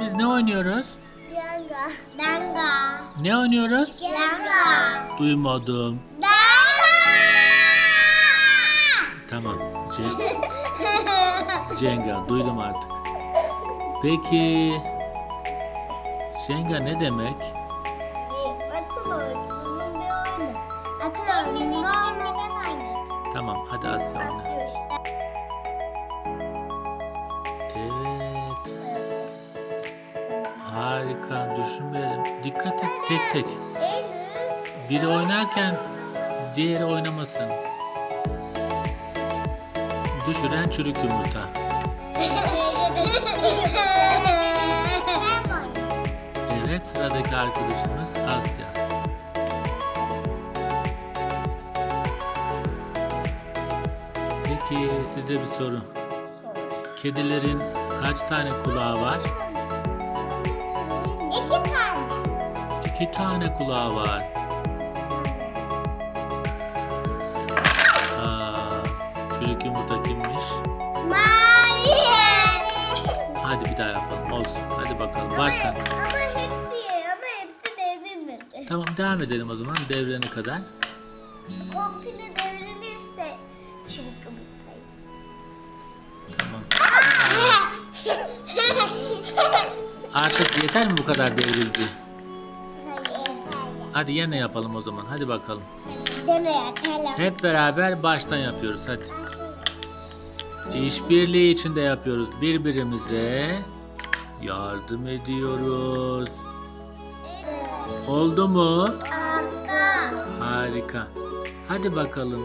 an biz ne oynuyoruz? Danga. Danga. Ne oynuyoruz? Danga. Duymadım. Danga. Tamam. Cenga duydum artık. Peki Cenga ne demek? Akıl oyununun bir oyunu. Akıl ben oynayacağım. Tamam hadi Asya oyna. İşte. Evet. Harika. Düşünmeyelim. Dikkat et tek tek. Biri oynarken diğeri oynamasın. Düşüren çürük yumurta. Evet sıradaki arkadaşımız Asya. Peki size bir soru. Kedilerin kaç tane kulağı var? İki tane kulağı var. Aa, çürük yumurta kimmiş? Mavi. Hadi bir daha yapalım. Olsun. Hadi bakalım. Baştan. Ama hepsi, ama hepsi devrilmedi. Tamam devam edelim o zaman devrene kadar. Komple devrilirse çubuk yumurtayı. Tamam. Artık yeter mi bu kadar devrildi? Hadi yine yapalım o zaman. Hadi bakalım. Deme yatalım. Hep beraber baştan yapıyoruz. Hadi. İşbirliği içinde yapıyoruz. Birbirimize yardım ediyoruz. Oldu mu? Aga. Harika. Hadi bakalım.